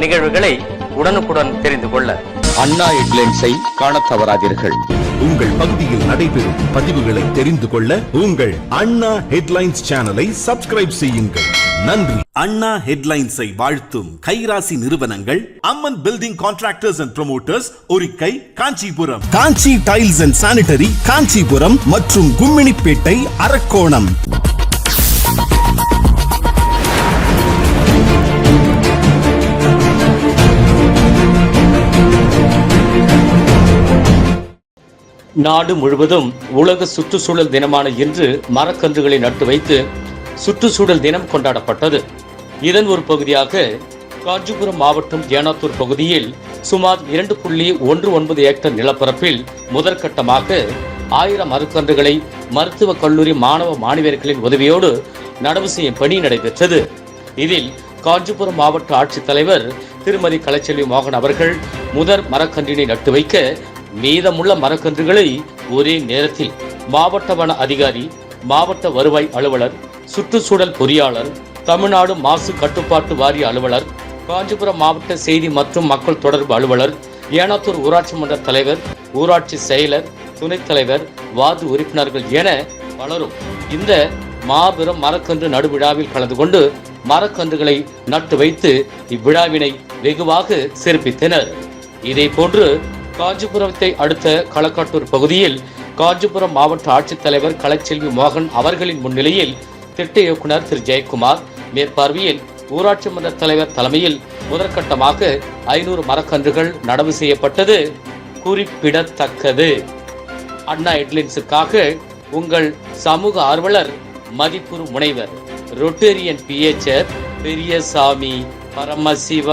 நிகழ்வுகளை உடனுக்குடன் தெரிந்து கொள்ள. அண்ணா ஹெட்லைன்ஸை காணத் தவறாதீர்கள். உங்கள் பகுதியில் நடைபெறும் பதிவுகளை தெரிந்து கொள்ள உங்கள் அண்ணா ஹெட்லைன்ஸ் சேனலை சப்ஸ்கிரைப் செய்யுங்கள். நன்றி. அண்ணா ஹெட்லைன்ஸை வாழ்த்தும் கைராசி நிறுவனங்கள் Amman building contractors and promoters Orikkai Kanchipuram. Kanchi tiles and sanitary Kanchipuram மற்றும் கும்மிணிப்பேட்டை அரக்கோணம். நாடு முழுவதும் உலக சுற்றுச்சூழல் தினமான இன்று மரக்கன்றுகளை நட்டு வைத்து சுற்றுச்சூழல் தினம் கொண்டாடப்பட்டது. இதன் ஒரு பகுதியாக காஞ்சிபுரம் மாவட்டம் ஏனாத்தூர் பகுதியில் சுமார் இரண்டு புள்ளி ஒன்று ஒன்பது ஏக்கர் நிலப்பரப்பில் முதற்கட்டமாக ஆயிரம் மரக்கன்றுகளை மருத்துவக் கல்லூரி மாணவ மாணவியர்களின் உதவியோடு நடவு செய்யும் பணி நடைபெற்றது. இதில் காஞ்சிபுரம் மாவட்ட ஆட்சித்தலைவர் திருமதி கலைச்செல்வி மோகன் அவர்கள் முதற் மரக்கன்றினை நட்டு வைக்க மீதமுள்ள மரக்கன்றுகளை ஒரே நேரத்தில் மாவட்ட வன அதிகாரி மாவட்ட வருவாய் அலுவலர் சுற்றுச்சூழல் பொறியாளர் தமிழ்நாடு மாசு கட்டுப்பாட்டு வாரிய அலுவலர் காஞ்சிபுரம் மாவட்ட செய்தி மற்றும் மக்கள் தொடர்பு அலுவலர் ஏனாத்தூர் ஊராட்சி மன்ற தலைவர் ஊராட்சி செயலர் துணைத் தலைவர் வார்டு உறுப்பினர்கள் என பலரும் இந்த மாபெரும் மரக்கன்று நடுவிழாவில் கலந்து கொண்டு மரக்கன்றுகளை நட்டு வைத்து இவ்விழாவினை வெகுவாக சிறப்பித்தனர். இதே போன்று காஞ்சிபுரத்தை அடுத்த களக்காட்டூர் பகுதியில் காஞ்சிபுரம் மாவட்ட ஆட்சித்தலைவர் கலைச்செல்வி மோகன் அவர்களின் முன்னிலையில் திட்ட இயக்குனர் திரு ஜெயக்குமார் மேற்பார்வையில் ஊராட்சி மன்ற தலைவர் தலைமையில் முதற்கட்டமாக ஐநூறு மரக்கன்றுகள் நடவு செய்யப்பட்டது. குறிப்பிடத்தக்கது. அண்ணா ஹெட்லைன்ஸுக்காக உங்கள் சமூக ஆர்வலர் மதிப்புறு முனைவர் ரொட்டேரியன் பிஎச்ஆர் பெரியசாமி பரமசிவ